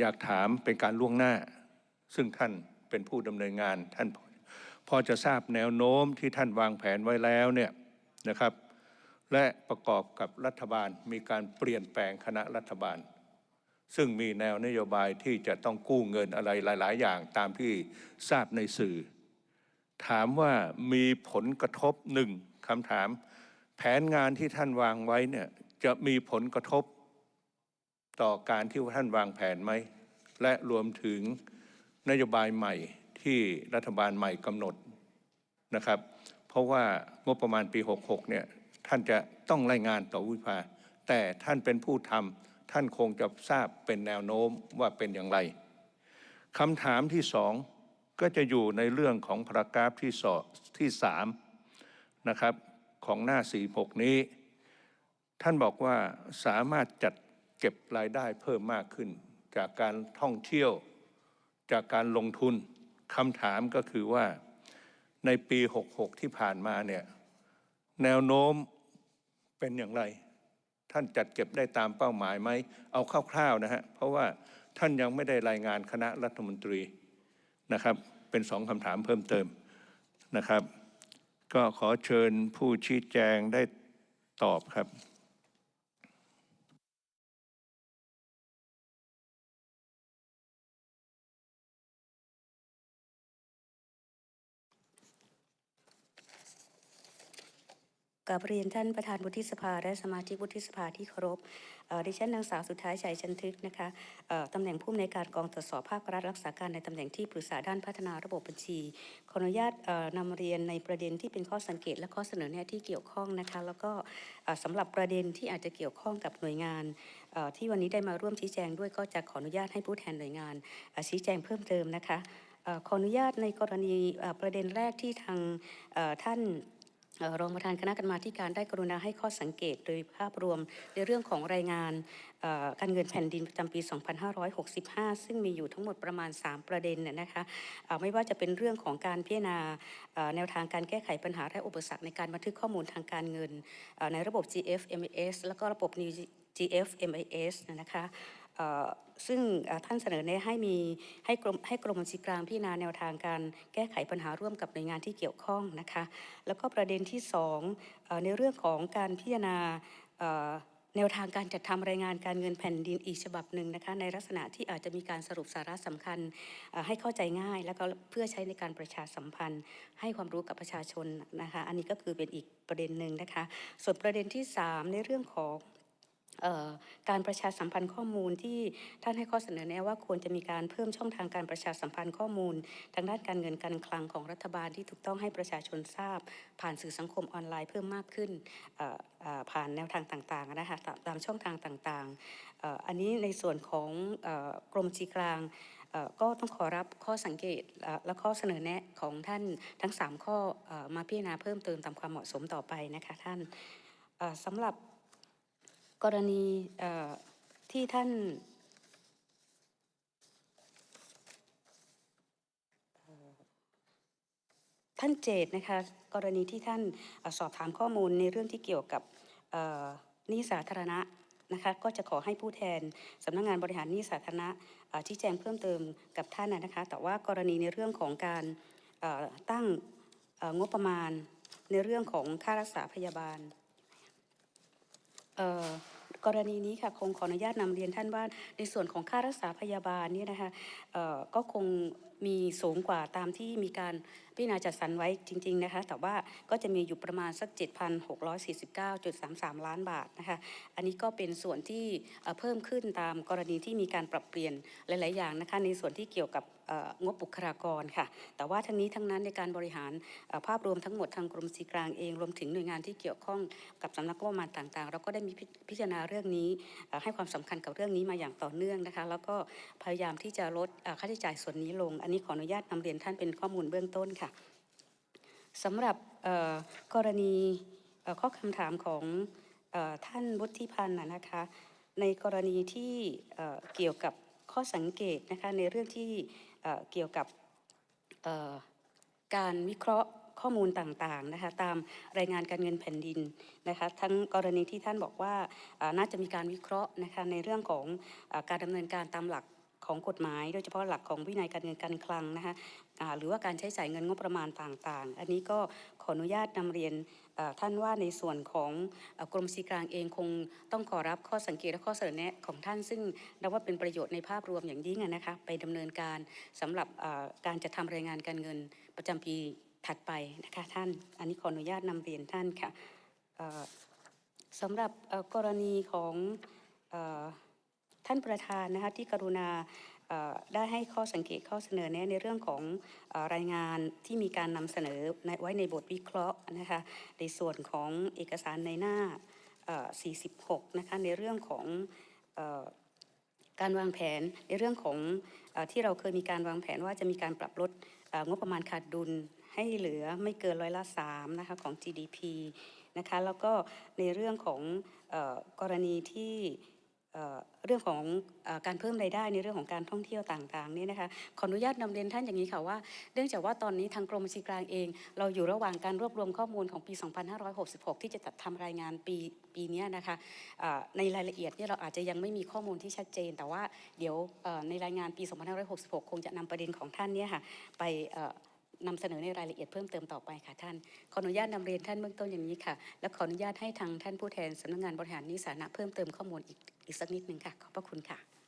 อยากถามเป็นการล่วงหน้า ซึ่งท่านเป็นผู้ดำเนินงานท่านพอจะทราบแนวโน้มที่ท่านวางแผนไว้แล้วเนี่ยนะครับ และประกอบกับรัฐบาลมีการเปลี่ยนแปลงคณะรัฐบาล ซึ่งมีแนวนโยบายที่จะต้องกู้เงินอะไรหลาย ๆ อย่างตามที่ทราบในสื่อ ถามว่ามีผลกระทบหนึ่งคำถาม แผนงานที่ท่านวางไว้เนี่ยจะมีผลกระทบ ต่อการที่ท่านวางแผนไหม และรวมถึงนโยบายใหม่ที่รัฐบาลใหม่กำหนดนะครับ เพราะว่างบประมาณปี 66 เนี่ยท่านจะต้องรายงานต่อวิภา แต่ท่านเป็นผู้ทำท่านคงจะทราบเป็นแนวโน้มว่าเป็นอย่างไรคำถามที่สองก็จะอยู่ในเรื่องของพารากราฟที่สอที่สามนะครับของหน้า 46 นี้ ท่านบอกว่าสามารถจัด เก็บรายได้เพิ่มมากขึ้น จากการท่องเที่ยว จากการลงทุนคำถามก็คือว่าในปี 66 ที่ผ่านมาเนี่ยแนวโน้มเป็นอย่างไร ท่านจัดเก็บได้ตามเป้าหมายไหม เอาคร่าวๆนะฮะ เพราะว่าท่านยังไม่ได้รายงานคณะรัฐมนตรีนะครับ เป็นสองคำถามเพิ่มเติมนะครับ ก็ขอเชิญผู้ชี้แจงได้ตอบครับ กับเรียนท่านประธานวุฒิสภา และสมาชิกวุฒิสภาที่เคารพดิฉันนางสาวสุดท้ายชัยชันทึกนะคะตำแหน่งผู้อำนวยการกองตรวจสอบภาครัฐรักษาการในตำแหน่งที่ปรึกษาด้านพัฒนาระบบบัญชี ขออนุญาตนำเรียนในประเด็นที่เป็นข้อสังเกต และข้อเสนอแนะที่เกี่ยวข้องนะคะ แล้วก็สำหรับประเด็นที่อาจจะเกี่ยวข้องกับหน่วยงานที่วันนี้ได้มาร่วมชี้แจงด้วยก็จะขออนุญาตให้ผู้แทนหน่วยงานชี้แจงเพิ่มเติมนะคะขออนุญาตในกรณีประเด็นแรกที่ทางท่าน รองประธานคณะกรรมาการได้กรุณาให้ข้อสังเกตโดยภาพรวมในเรื่องของรายงานการเงินแผ่นดินประจำปี 2565 ซึ่งมีอยู่ทั้งหมดประมาณ 3 ประเด็นนะคะไม่ว่าจะเป็นเรื่องของการพิจารณาแนวทางการแก้ไขปัญหาและอุปสรรคในการบันทึกข้อมูลทางการเงินในระบบ GFMS แล้วก็ระบบ New GFMIS นะคะ ซึ่งท่านเสนอแนะให้มีให้กรมให้กรมบัญชีกลางพิจารณาแนวทางการแก้ไขปัญหาร่วมกับหน่วยงานที่เกี่ยวข้องนะคะแล้วก็ประเด็นที่สองในเรื่องของการพิจารณาแนวทางการจัดทำรายงานการเงินแผ่นดินอีกฉบับหนึ่งนะคะในลักษณะที่อาจจะมีการสรุปสาระสำคัญให้เข้าใจง่าย แล้วก็เพื่อใช้ในการประชาสัมพันธ์ ให้ความรู้กับประชาชนนะคะอันนี้ก็คือเป็นอีกประเด็นหนึ่งนะคะส่วนประเด็นที่สามในเรื่องของ การประชาสัมพันธ์ข้อมูลที่ท่านให้ข้อเสนอแนะว่าควรจะมีการเพิ่มช่องทางการประชาสัมพันธ์ข้อมูล ทางด้านการเงินการคลังของรัฐบาลที่ถูกต้องให้ประชาชนทราบ ผ่านสื่อสังคมออนไลน์เพิ่มมากขึ้นผ่านแนวทางต่างๆนะคะตามช่องทางต่างๆ อันนี้ในส่วนของอกรมจีกลางก็ต้องขอรับข้อสังเกตและข้อเสนอแนะของท่านทั้ง 3 ข้ออ่อมาพิจารณาเพิ่มเติมตามความเหมาะสมต่อไปนะคะท่านสำหรับ กรณีที่ท่านท่านเจตนะคะกรณีที่ท่านอสอบถามข้อมูลในเรื่องที่เกี่ยวกับนี้สาธารณะนะคะก็จะขอให้ผู้แทนสำนักงานบริหารนี้สาธารณะชี้แจงเพิ่มเติมกับท่านนะคะ แต่ว่ากรณีในเรื่องของการตั้งงบประมาณในเรื่องของค่ารักษาพยาบาล กรณีนี้ค่ะคงขออนุญาตนำเรียนท่านว่าในส่วนของค่ารักษาพยาบาลเนี่ยนะคะก็คง มีสูงกว่าตามที่มีการพิจารณาจัดสรรไว้จริง ๆนะคะ แต่ว่าก็จะมีอยู่ประมาณสัก 7,649.33 ล้านบาทนะคะ อันนี้ก็เป็นส่วนที่เพิ่มขึ้นตามกรณีที่มีการปรับเปลี่ยนหลาย ๆ อย่างนะคะ ในส่วนที่เกี่ยวกับงบบุคลากรค่ะ แต่ว่าทั้งนี้ทั้งนั้นในการบริหารภาพรวมทั้งหมดทางกรมสีกลางเองรวมถึงหน่วยงานที่เกี่ยวข้องกับสำนักงบประมาณต่าง ๆ เราก็ได้มีพิจารณาเรื่องนี้ให้ความสำคัญกับเรื่องนี้มาอย่างต่อเนื่องนะคะ แล้วก็พยายามที่จะลดค่าใช้จ่ายส่วนนี้ลงนนี้ขออนุญาตนำเรียนท่านเป็นข้อมูลเบื้องต้นค่ะสำหรับกรณีข้อคำถามของอท่านวุฒิพันธ์นะนะคะในกรณีที่เกี่ยวกับข้อสังเกตนะคะในเรื่องที่เกี่ยวกับการวิเคราะห์ข้อมูลต่างๆนะคะตามรายงานการเงินแผ่นดินนะคะทั้งกรณีที่ท่านบอกว่าน่าจะมีการวิเคราะห์นะคะในเรื่องของอการดำเนินการตามหลัก ของกฎหมาย โดยเฉพาะหลักของวินัยการเงินการคลังนะคะหรือว่าการใช้จ่ายเงินงบประมาณต่างๆ อันนี้ก็ขออนุญาตนำเรียนท่านว่าในส่วนของอกรมบัญชีกลางเองคงต้องขอรับข้อสังเกตและข้อเสนอแนะของท่าน ซึ่งนับว่าเป็นประโยชน์ในภาพรวมอย่างยิ่งนะคะไปดำเนินการสำหรับการจัดทำรายงานการเงินประจำปีถัดไปนะคะท่าน อันนี้ขออนุญาตนำเรียนท่านค่ะสำหรับกรณีของ ท่านประธานนะคะที่กรุณาได้ให้ข้อสังเกตข้อเสนอแนะในเรื่องของอรายงานที่มีการนำเสนอนไว้ในบทวิเคราะห์นะคะในส่วนของเอกสารในหน้า 46 นะคะในเรื่องของอการวางแผนในเรื่องของอที่เราเคยมีการวางแผนว่าจะมีการปรับลดงบประมาณขาดดุลให้เหลือไม่เกินร้อยละสามนะคะของ GDP นะคะแล้วก็ในเรื่องของอกรณีที่ เรื่องของอการเพิ่มรายได้ในเรื่องของการท่องเที่ยวต่างๆนี่นะคะขออนุญาตนำเรียนท่านอย่างนี้ค่ะว่า เนื่องจากว่าตอนนี้ทางกรมบัญชีกลางเอง เราอยู่ระหว่างการรวบรวมข้อมูลของปี 2566 ที่จะจัดทำรายงานปีปีนี้นะคะในรายละเอียดเนี่ยเราอาจจะยังไม่มีข้อมูลที่ชัดเจน แต่ว่าเดี๋ยวในรายงานปี 2566 คงจะนำประเด็นของท่านเนี่ยค่ะไป นำเสนอในรายละเอียดเพิ่มเติมต่อไปค่ะท่าน ขออนุญาตนำเรียนท่านเบื้องต้นอย่างนี้ค่ะ และขออนุญาตให้ทางท่านผู้แทนสำนักงานบริหารนิสานะเพิ่มเติมข้อมูลอีกอีกสักนิดหนึ่งค่ะ ขอบพระคุณค่ะ